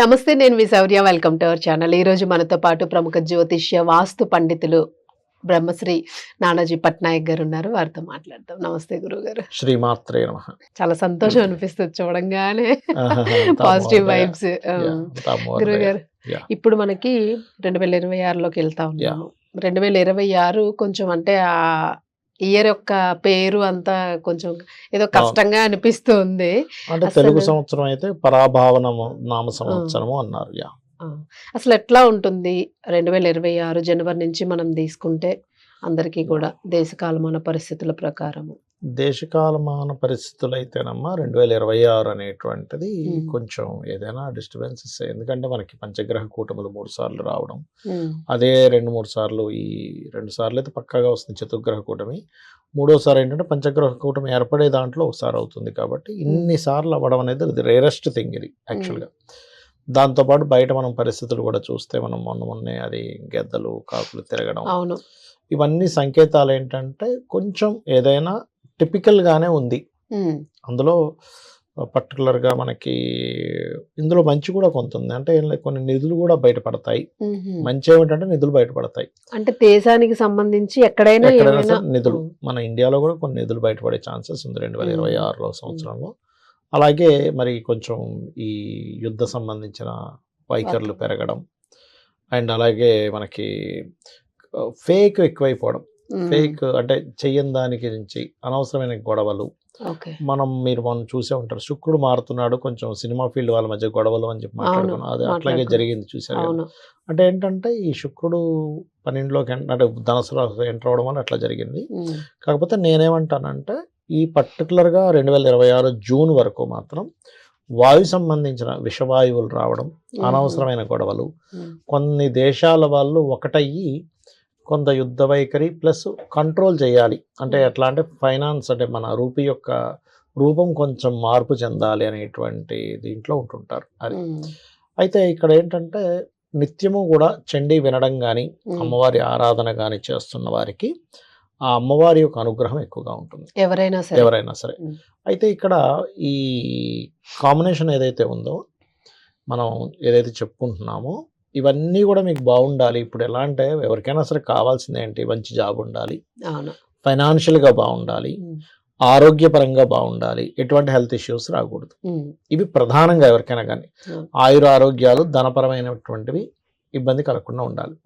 నమస్తే నేను మీ Shaurya. Welcome to our channel ఈ రోజు మనతో పాటు ప్రముఖ జ్యోతిష్య వాస్తు పండితులు బ్రహ్మశ్రీ నానాజీ పట్నాయక్ గారు ఉన్నారు. వారితో మాట్లాడతాం నమస్తే గురువు గారు శ్రీమాత్రే నమ. చాలా సంతోషం అనిపిస్తుంది చూడంగానే. పాజిటివ్ వైబ్స్ గురువు గారు. ఇప్పుడు మనకి రెండు వేల ఇరవై ఆరులోకి వెళ్తా ఉన్నాము. రెండు వేల ఇరవై ఆరు కొంచెం అంటే ఆ ఇయర్ యొక్క పేరు అంతా కొంచెం ఏదో కష్టంగా అనిపిస్తుంది. అంటే తెలుగు సంవత్సరం అయితే పరాభావనము నామ సంవత్సరము అన్నారు యా. అసలు ఎట్లా ఉంటుంది? రెండు వేల ఇరవై ఆరు జనవరి నుంచి మనం తీసుకుంటే అందరికీ కూడా దేశకాలమాన పరిస్థితుల ప్రకారము. దేశకాలమాన పరిస్థితులు అయితేనమ్మా రెండు వేల ఇరవై ఆరు అనేటువంటిది. కొంచెం ఏదైనా డిస్టర్బెన్సెస్ ఎందుకంటే మనకి పంచగ్రహ కూటములు మూడు సార్లు రావడం. అదే రెండు మూడు సార్లు ఈ రెండు సార్లు అయితే పక్కాగా వస్తుంది చతుర్గ్రహ కూటమి. మూడోసారి ఏంటంటే పంచగ్రహ కూటమి ఏర్పడే దాంట్లో ఒకసారి అవుతుంది కాబట్టి ఇన్ని సార్లు అవ్వడం అనేది ఇది రేరెస్ట్ థింగ్ ఇది యాక్చువల్గా. దాంతోపాటు బయట మనం పరిస్థితులు కూడా చూస్తే మనం మొన్న మొన్నే అది గెద్దలు కాకులు తిరగడం. అవును. ఇవన్నీ సంకేతాలు ఏంటంటే కొంచెం ఏదైనా typical గానే ఉంది అందులో particular గా మనకి ఇందులో మంచి కూడా కొంత ఉంది. అంటే కొన్ని నిధులు కూడా బయటపడతాయి. మంచి ఏమిటంటే నిధులు బయటపడతాయి. అంటే దేశానికి సంబంధించి ఎక్కడైనా నిధులు. మన ఇండియాలో కూడా కొన్ని నిధులు బయటపడే ఛాన్సెస్ ఉంది. రెండు వేల ఇరవై. ఆరులో సంవత్సరంలో. అలాగే మరి కొంచెం ఈ యుద్ధ సంబంధించిన వైఖరులు. పెరగడం. అండ్ అలాగే మనకి ఫేక్ ఎక్కువైపోవడం. ఫేక్ అంటే చెయ్యని దానికి నుంచి అనవసరమైన గొడవలు. మనం మీరు మనం చూసే ఉంటారు శుక్రుడు మారుతున్నాడు కొంచెం సినిమా ఫీల్డ్ వాళ్ళ మధ్య గొడవలు అని చెప్పి మాట్లాడుకున్నాం. అది అట్లాగే. జరిగింది చూసారు. అవును. అంటే ఏంటంటే ఈ శుక్రుడు పన్నెండులోకి అంటే ధనసు ఎంటర్ అవడం వల్ల అట్లా జరిగింది. కాకపోతే నేనేమంటానంటే ఈ పర్టికులర్గా రెండు వేల ఇరవై ఆరు జూన్ వరకు మాత్రం వాయు సంబంధించిన విషవాయువులు రావడం అనవసరమైన గొడవలు. కొన్ని దేశాల వాళ్ళు ఒకటయ్యి కొంత యుద్ధ వైఖరి ప్లస్ కంట్రోల్ చేయాలి. అంటే ఎట్లా అంటే ఫైనాన్స్ అంటే మన రూపీ యొక్క రూపం కొంచెం మార్పు చెందాలి అనేటువంటి దీంట్లో ఉంటుంటారు అది. అయితే ఇక్కడ ఏంటంటే నిత్యము కూడా చండీ వినడం కానీ. అమ్మవారి ఆరాధన కానీ చేస్తున్న వారికి ఆ అమ్మవారి యొక్క అనుగ్రహం ఎక్కువగా ఉంటుంది. ఎవరైనా సరే. ఎవరైనా సరే. అయితే ఇక్కడ ఈ కాంబినేషన్ ఏదైతే ఉందో మనం ఏదైతే చెప్పుకుంటున్నామో ఇవన్నీ కూడా మీకు బాగుండాలి. ఇప్పుడు ఎలా అంటే ఎవరికైనా సరే కావాల్సింది ఏంటి? మంచి జాబ్ ఉండాలి. ఫైనాన్షియల్గా బాగుండాలి. ఆరోగ్యపరంగా బాగుండాలి. ఎటువంటి హెల్త్ ఇష్యూస్ రాకూడదు. ఇవి ప్రధానంగా ఎవరికైనా కానీ. ఆయుర ఆరోగ్యాలు ధనపరమైనటువంటివి ఇబ్బంది కలగకుండా ఉండాలి.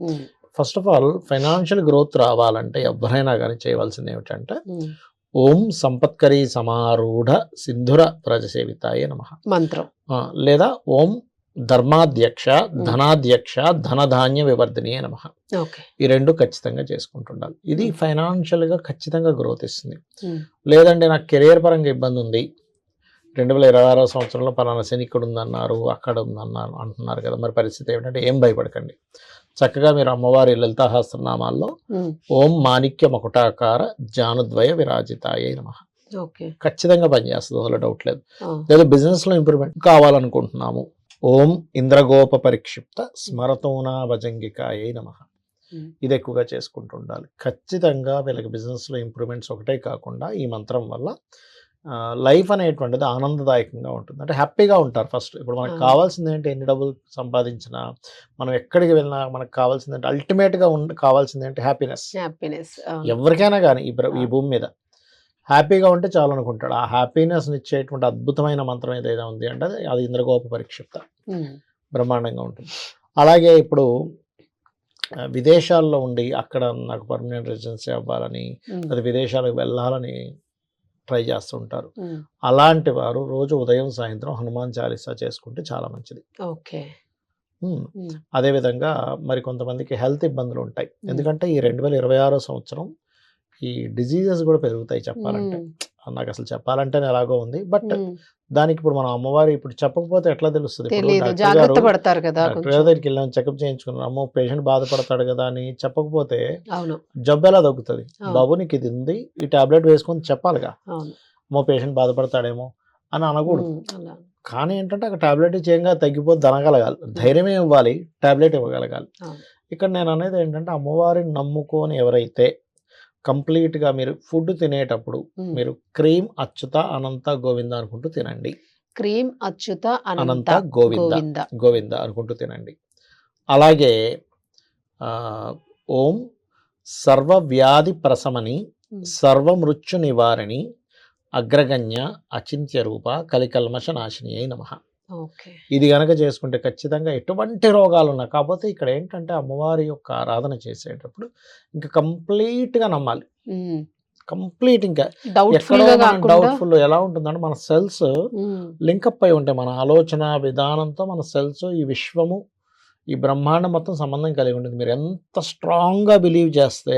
First of all financial growth రావాలంటే ఎవరైనా కానీ చేయవలసింది ఏమిటంటే. ఓం సంపత్కరీ సమారూఢ సింధుర ప్రజసేవితాయ నమ. మంత్రం. లేదా ఓం ధర్మాధ్యక్ష ధనాధ్యక్ష ధనధాన్య వివర్ధిని నమ. ఈ రెండు ఖచ్చితంగా చేసుకుంటుండాలి. ఇది. ఫైనాన్షియల్గా ఖచ్చితంగా గ్రోత్ ఇస్తుంది. లేదంటే నాకు కెరియర్ పరంగా ఇబ్బంది ఉంది. రెండు వేల ఇరవై ఆరో సంవత్సరంలో పలానా శని ఇక్కడ ఉందన్నారు అక్కడ ఉందన్నారు అంటున్నారు కదా. మరి పరిస్థితి ఏమిటంటే ఏం భయపడకండి. చక్కగా మీరు అమ్మవారి లలితాహాస్త్రనామాల్లో ఓం మాణిక్య మకుటాకార జానుద్వయ విరాజితాయ నమ. ఖచ్చితంగా పనిచేస్తుంది అందులో డౌట్ లేదు. లేదా బిజినెస్లో ఇంప్రూవ్మెంట్ కావాలనుకుంటున్నాము. ఓం ఇంద్రగోప పరిక్షిప్త స్మరతోనా భజంగికాయ నమ. ఇది ఎక్కువగా చేసుకుంటూ ఉండాలి ఖచ్చితంగా వీళ్ళకి బిజినెస్లో ఇంప్రూవ్మెంట్స్ ఒకటే కాకుండా ఈ మంత్రం వల్ల లైఫ్ అనేటువంటిది ఆనందదాయకంగా ఉంటుంది. అంటే హ్యాపీగా ఉంటారు ఫస్ట్. ఇప్పుడు మనకు. కావాల్సింది ఏంటి ఎన్ని డబ్బులు సంపాదించినా మనం ఎక్కడికి వెళ్ళినా మనకు కావాల్సింది అంటే అల్టిమేట్గా ఉండ కావాల్సింది ఏంటి హ్యాపీనెస్ హ్యాపీనెస్. ఎవరికైనా కానీ ఈ. భూమి మీద. హ్యాపీగా ఉంటే చాలు అనుకుంటాడు ఆ హ్యాపీనెస్ ఇచ్చేటువంటి అద్భుతమైన మంత్రం ఏదైతే ఉంది అంటే అది- ఇంద్రగోప పరిక్షిప్త. బ్రహ్మాండంగా ఉంటుంది. అలాగే ఇప్పుడు విదేశాల్లో ఉండి అక్కడ నాకు పర్మనెంట్ రెసిడెన్సీ అవ్వాలని అది విదేశాలకు వెళ్ళాలని ట్రై చేస్తుంటారు ఉమ్, అలాంటి వారు రోజు ఉదయం సాయంత్రం హనుమాన్ చాలీసా చేసుకుంటే చాలా మంచిది. ఓకే. అదేవిధంగా మరి కొంతమందికి హెల్త్ ఇబ్బందులు ఉంటాయి. ఎందుకంటే ఈ రెండు వేల ఇరవై ఆరో సంవత్సరం ఈ డిజీజెస్ కూడా పెరుగుతాయి చెప్పాలంటే. నాకు అసలు చెప్పాలంటేనే ఎలాగో ఉంది. బట్ దానికి ఇప్పుడు మన అమ్మవారి ఇప్పుడు చెప్పకపోతే ఎట్లా తెలుస్తుంది? జాగ్రత్త పడతారు కదా దగ్గరికి వెళ్ళాం చెకప్ చేయించుకున్నాం. అమ్మో పేషెంట్ బాధపడతాడు కదా అని చెప్పకపోతే జబ్బు ఎలా తగ్గుతుంది? అవును. బాబు నీకు ఇది ఉంది ఈ టాబ్లెట్ వేసుకొని చెప్పాలిగా. అమ్మో పేషెంట్ బాధపడతాడేమో అని అనకూడదు. కానీ ఏంటంటే అక్కడ టాబ్లెట్ చేయంగా తగ్గిపోతే అనగలగాలి ధైర్యమే ఇవ్వాలి టాబ్లెట్ ఇవ్వగలగాలి. ఇక్కడ నేను అనేది ఏంటంటే అమ్మవారిని నమ్ముకొని ఎవరైతే కంప్లీట్గా మీరు ఫుడ్ తినేటప్పుడు మీరు క్రీమ్ అచ్యుత అనంత గోవింద అనుకుంటూ తినండి. క్రీమ్ అచ్యుత అనంత గోవింద గోవింద. అనుకుంటూ తినండి. అలాగే ఓం సర్వ వ్యాధి ప్రశమని ఉమ్. సర్వమృత్యు నివారిణి అగ్రగణ్య అచింత్య రూప కలికల్మష నాశిని అయి నమ. ఇది గనక చేసుకుంటే ఖచ్చితంగా ఎటువంటి రోగాలు ఉన్నా కాకపోతే ఇక్కడ ఏంటంటే అమ్మవారి యొక్క ఆరాధన చేసేటప్పుడు ఇంకా కంప్లీట్గా నమ్మాలి. కంప్లీట్ ఇంకా డౌట్ఫుల్ ఎక్కడో ఎలా ఉంటుందంటే మన సెల్స్. లింకప్ అయి ఉంటాయి మన ఆలోచన విధానంతో మన సెల్స్ ఈ విశ్వము ఈ బ్రహ్మాండం మొత్తం సంబంధం కలిగి ఉంటుంది మీరు ఎంత స్ట్రాంగ్గా బిలీవ్ చేస్తే.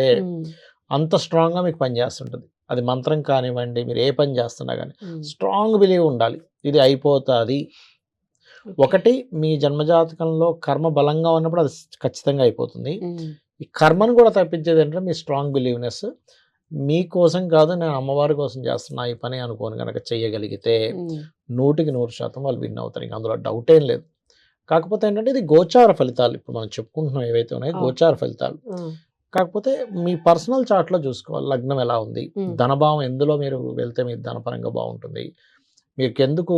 అంత స్ట్రాంగ్గా మీకు పని చేస్తుంటుంది అది మంత్రం కానివ్వండి మీరు ఏ పని చేస్తున్నా కానీ. స్ట్రాంగ్ బిలీవ్ ఉండాలి ఇది అయిపోతుంది. ఒకటి మీ జన్మజాతకంలో కర్మ బలంగా ఉన్నప్పుడు అది ఖచ్చితంగా అయిపోతుంది. ఈ కర్మను కూడా తప్పించేది ఏంటంటే మీ స్ట్రాంగ్ బిలీవ్నెస్ మీకోసం కాదు నేను అమ్మవారి కోసం చేస్తున్నా ఈ పని అనుకోని కనుక చెయ్యగలిగితే ఉమ్. నూటికి నూరు శాతం వాళ్ళు విన్ అవుతారు ఇంకా అందులో డౌట్ ఏం లేదు కాకపోతే ఏంటంటే ఇది గోచార ఫలితాలు ఇప్పుడు మనం చెప్పుకుంటున్నాం ఏవైతే ఉన్నాయో. గోచార ఫలితాలు. కాకపోతే మీ పర్సనల్ చార్ట్లో చూసుకోవాలి లగ్నం ఎలా ఉంది. ధనభావం ఎందులో మీరు వెళ్తే మీరు ధనపరంగా బాగుంటుంది మీకు ఎందుకు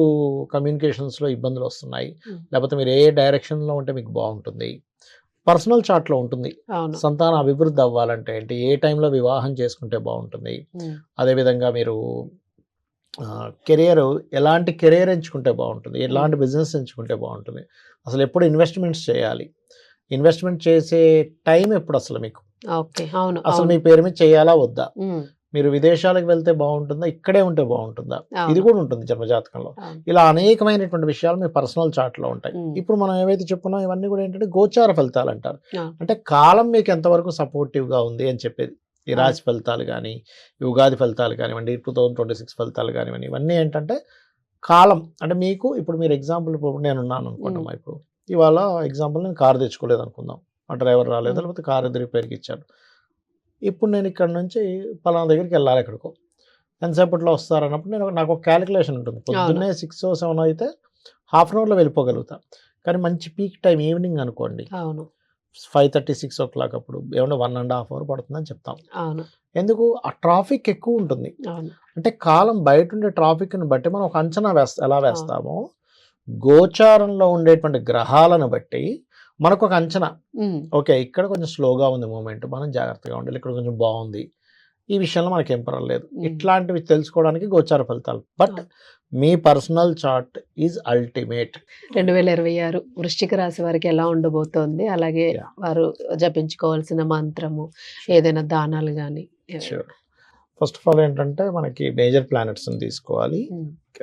కమ్యూనికేషన్స్లో ఇబ్బందులు వస్తున్నాయి. లేకపోతే మీరు ఏ డైరెక్షన్లో ఉంటే మీకు బాగుంటుంది? పర్సనల్ చార్ట్లో ఉంటుంది. సంతాన అభివృద్ధి అవ్వాలంటే ఏంటి? ఏ టైంలో వివాహం చేసుకుంటే బాగుంటుంది. అదేవిధంగా మీరు కెరియర్ ఎలాంటి కెరియర్ ఎంచుకుంటే బాగుంటుంది? ఎలాంటి బిజినెస్ ఎంచుకుంటే బాగుంటుంది? అసలు ఎప్పుడు ఇన్వెస్ట్మెంట్స్ చేయాలి? ఇన్వెస్ట్మెంట్ చేసే టైం ఎప్పుడు అసలు మీకు అసలు. మీ పేరు మీద చేయాలా? వద్దా. మీరు విదేశాలకు వెళ్తే బాగుంటుందా ఇక్కడే ఉంటే బాగుంటుందా. ఇది కూడా ఉంటుంది జన్మజాతకంలో. ఇలా అనేకమైనటువంటి విషయాలు మీ పర్సనల్ చార్ట్లో ఉంటాయి. ఇప్పుడు మనం ఏవైతే చెప్పుకున్నాం ఇవన్నీ కూడా ఏంటంటే గోచార ఫలితాలు అంటారు. అంటే కాలం మీకు ఎంతవరకు సపోర్టివ్గా ఉంది అని చెప్పేది ఈ. రాశి ఫలితాలు కానీ ఉగాది ఫలితాలు కానివ్వండి టూ థౌజండ్ ట్వంటీ సిక్స్ ఫలితాలు కానివ్వండి ఇవన్నీ ఏంటంటే కాలం అంటే మీకు ఇప్పుడు మీరు ఎగ్జాంపుల్ ఇప్పుడు నేను ఉన్నాను అనుకుంటామా ఇప్పుడు ఇవాళ ఎగ్జాంపుల్ నేను కారు తెచ్చుకోలేదు అనుకుందాం ఆ డ్రైవర్ రాలేదు. లేకపోతే కారు ఎదురు రిపేర్కి ఇచ్చారు ఇప్పుడు నేను ఇక్కడ నుంచి పలానా దగ్గరికి వెళ్ళాలి ఎక్కడికో. ఎంతసేపట్లో వస్తారన్నప్పుడు నేను నాకు ఒక క్యాలిక్యులేషన్ ఉంటుంది. పొద్దున్నే సిక్స్ సెవెన్ అయితే హాఫ్ అన్ అవర్లో వెళ్ళిపోగలుగుతా. కానీ మంచి పీక్ టైం ఈవినింగ్ అనుకోండి. అవును. Five thirty six o'clock అప్పుడు ఏమన్నా వన్ అండ్ హాఫ్ అవర్ పడుతుందని చెప్తాం. అవును. ఎందుకు? ఆ ట్రాఫిక్ ఎక్కువ ఉంటుంది. అంటే కాలం బయట ఉండే ట్రాఫిక్ని బట్టి మనం ఒక అంచనా వేస్తా ఎలా వేస్తామో? గోచారంలో ఉండేటువంటి గ్రహాలను బట్టి మనకు ఒక అంచనా. ఓకే ఇక్కడ కొంచెం స్లోగా ఉంది మూమెంట్ మనం జాగ్రత్తగా ఉండాలి ఇక్కడ కొంచెం బాగుంది. ఈ విషయంలో మనకి ఏం పర్వాలేదు. ఇట్లాంటివి తెలుసుకోవడానికి గోచార ఫలితాలు. బట్ మీ పర్సనల్ చార్ట్ ఈజ్ అల్టిమేట్. రెండు వేల ఇరవై ఆరు వృశ్చిక రాశి వారికి ఎలా ఉండబోతోంది అలాగే. వారు జపించుకోవాల్సిన మంత్రము ఏదైనా దానాలు కానీ ఫస్ట్ ఆఫ్ ఆల్ ఏంటంటే మనకి మేజర్ ప్లానెట్స్ని తీసుకోవాలి.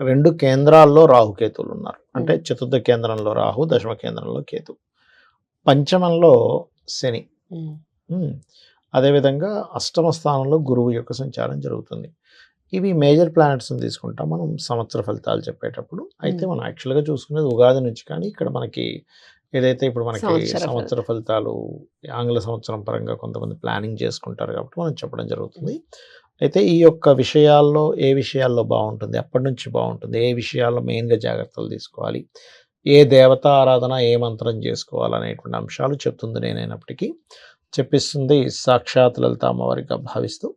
రెండు కేంద్రాల్లో రాహుకేతువులు ఉన్నారు. అంటే చతుర్థ కేంద్రంలో రాహు దశమ కేంద్రంలో కేతు పంచమంలో శని. అదేవిధంగా అష్టమ స్థానంలో గురువు యొక్క సంచారం జరుగుతుంది. ఇవి మేజర్ ప్లానెట్స్ని తీసుకుంటాం. మనం సంవత్సర ఫలితాలు చెప్పేటప్పుడు. అయితే. మనం యాక్చువల్గా చూసుకునేది ఉగాది నుంచి కానీ ఇక్కడ మనకి ఏదైతే ఇప్పుడు మనకి సంవత్సర సంవత్సర ఫలితాలు ఆంగ్ల సంవత్సరం పరంగా కొంతమంది ప్లానింగ్ చేసుకుంటారు కాబట్టి మనం చెప్పడం జరుగుతుంది. అయితే ఈ యొక్క విషయాల్లో ఏ విషయాల్లో బాగుంటుంది? ఎప్పటి నుంచి బాగుంటుంది. ఏ విషయాల్లో మెయిన్గా జాగ్రత్తలు తీసుకోవాలి? ఏ దేవతా ఆరాధన ఏ మంత్రం చేసుకోవాలనేటువంటి అంశాలు చెప్తుంది నేనైనప్పటికీ. చెప్పిస్తుంది సాక్షాత్ లలిత అమ్మవారిగా భావిస్తూ.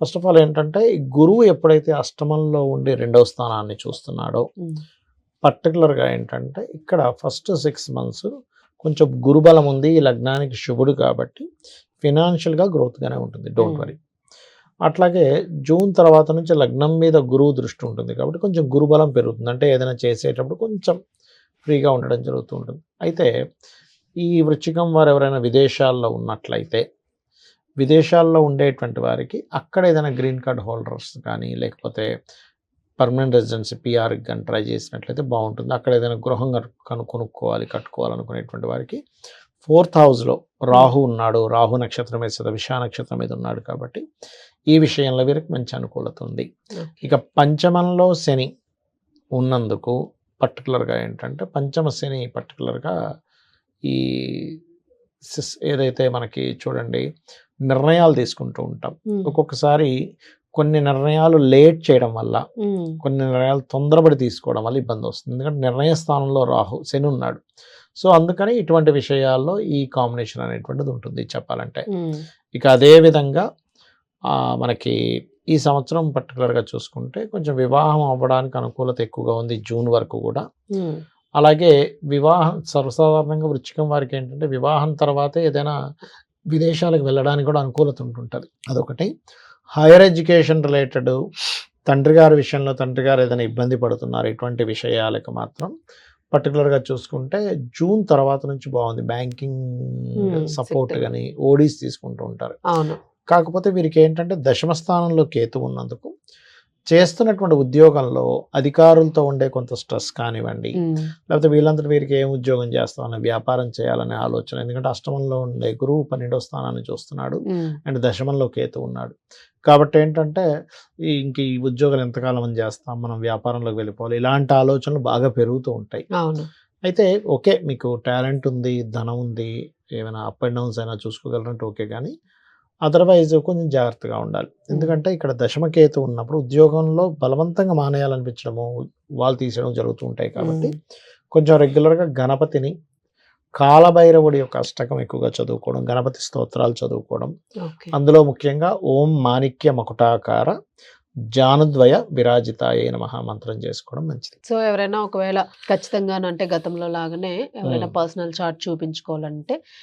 ఫస్ట్ ఆఫ్ ఆల్ ఏంటంటే గురువు ఎప్పుడైతే అష్టమంలో ఉండి రెండవ స్థానాన్ని చూస్తున్నాడో పర్టికులర్గా ఏంటంటే ఇక్కడ ఫస్ట్ సిక్స్ మంత్స్ కొంచెం గురుబలం ఉంది ఈ లగ్నానికి శుభుడు కాబట్టి ఫినాన్షియల్గా గ్రోత్గానే ఉంటుంది డోంట్. వరీ. అట్లాగే జూన్ తర్వాత నుంచి లగ్నం మీద గురువు దృష్టి ఉంటుంది కాబట్టి కొంచెం గురుబలం పెరుగుతుంది. అంటే ఏదైనా చేసేటప్పుడు కొంచెం ఫ్రీగా ఉండడం జరుగుతూ ఉంటుంది అయితే ఈ వృచ్చికం వారు ఎవరైనా విదేశాల్లో ఉన్నట్లయితే విదేశాల్లో ఉండేటువంటి వారికి అక్కడ ఏదైనా గ్రీన్ కార్డ్ హోల్డర్స్ కానీ లేకపోతే పర్మనెంట్ రెసిడెన్సీ పిఆర్కి కానీ ట్రై చేసినట్లయితే బాగుంటుంది. అక్కడ ఏదైనా గృహం కను- కను కొనుక్కోవాలి కట్టుకోవాలనుకునేటువంటి వారికి ఫోర్త్ హౌస్లో రాహు ఉన్నాడు రాహు నక్షత్రం మీద శతభిష నక్షత్రం మీద ఉన్నాడు కాబట్టి ఈ విషయంలో వీరికి మంచి అనుకూలత ఉంది. ఇక పంచమంలో శని ఉన్నందుకు పర్టికులర్గా ఏంటంటే పంచమ శని పర్టికులర్గా ఈ సిస్ ఏదైతే మనకి చూడండి నిర్ణయాలు తీసుకుంటూ ఉంటాం. ఒక్కొక్కసారి కొన్ని నిర్ణయాలు లేట్ చేయడం వల్ల కొన్ని నిర్ణయాలు తొందరపడి తీసుకోవడం వల్ల ఇబ్బంది వస్తుంది. ఎందుకంటే నిర్ణయ స్థానంలో రాహు శని ఉన్నాడు. సో అందుకని ఇటువంటి విషయాల్లో ఈ కాంబినేషన్ అనేటువంటిది ఉంటుంది చెప్పాలంటే. ఇక అదే విధంగా మనకి ఈ సంవత్సరం పర్టికులర్గా చూసుకుంటే కొంచెం వివాహం అవ్వడానికి అనుకూలత ఎక్కువగా ఉంది జూన్ వరకు కూడా. అలాగే వివాహం సర్వసాధారణంగా వృచ్చికం వారికి ఏంటంటే వివాహం తర్వాతే ఏదైనా విదేశాలకు వెళ్ళడానికి కూడా అనుకూలత ఉంటుంటుంది. అదొకటి. హైయర్ ఎడ్యుకేషన్ రిలేటెడ్ తండ్రి గారి విషయంలో తండ్రి గారు ఏదైనా ఇబ్బంది పడుతున్నారు ఇటువంటి విషయాలకు మాత్రం పర్టికులర్గా చూసుకుంటే జూన్ తర్వాత నుంచి బాగుంది. Banking support. కానీ ఓడీస్ తీసుకుంటూ ఉంటారు. కాకపోతే వీరికి ఏంటంటే దశమ స్థానంలో కేతు ఉన్నందుకు చేస్తున్నటువంటి ఉద్యోగంలో అధికారులతో ఉండే కొంత స్ట్రెస్ కానివ్వండి లేకపోతే వీళ్ళంతటి వీరికి ఏం ఉద్యోగం చేస్తామని వ్యాపారం చేయాలనే ఆలోచన. ఎందుకంటే అష్టమంలో ఉండే గురువు పన్నెండో స్థానాన్ని చూస్తున్నాడు అండ్ దశమంలో కేతు ఉన్నాడు. కాబట్టి ఏంటంటే ఇంక ఈ ఉద్యోగాలు ఎంతకాలం అని చేస్తాం మనం వ్యాపారంలోకి వెళ్ళిపోవాలి. ఇలాంటి ఆలోచనలు బాగా పెరుగుతూ ఉంటాయి. అయితే ఓకే మీకు టాలెంట్ ఉంది ధనం ఉంది ఏమైనా అప్ అండ్ డౌన్స్ అయినా చూసుకోగలరంటే ఓకే. కానీ అదర్వైజ్ కొంచెం జాగ్రత్తగా ఉండాలి. ఎందుకంటే ఇక్కడ దశమకేతు ఉన్నప్పుడు ఉద్యోగంలో బలవంతంగా మానేయాలనిపించడము వాళ్ళు తీసేయడం జరుగుతూ ఉంటాయి కాబట్టి ఉమ్, కొంచెం రెగ్యులర్గా గణపతిని కాలభైరవుడి యొక్క అష్టకం ఎక్కువగా చదువుకోవడం గణపతి స్తోత్రాలు చదువుకోవడం. అందులో ముఖ్యంగా ఓం మాణిక్య మకుటాకార జానుద్వయ విరాజితాయ నమః మంత్రం చేసుకోవడం మంచిది. సో ఎవరైనా ఒకవేళ ఖచ్చితంగా అంటే గతంలో లాగానే ఎవరైనా ఉమ్. Personal chart చూపించుకోవాలంటే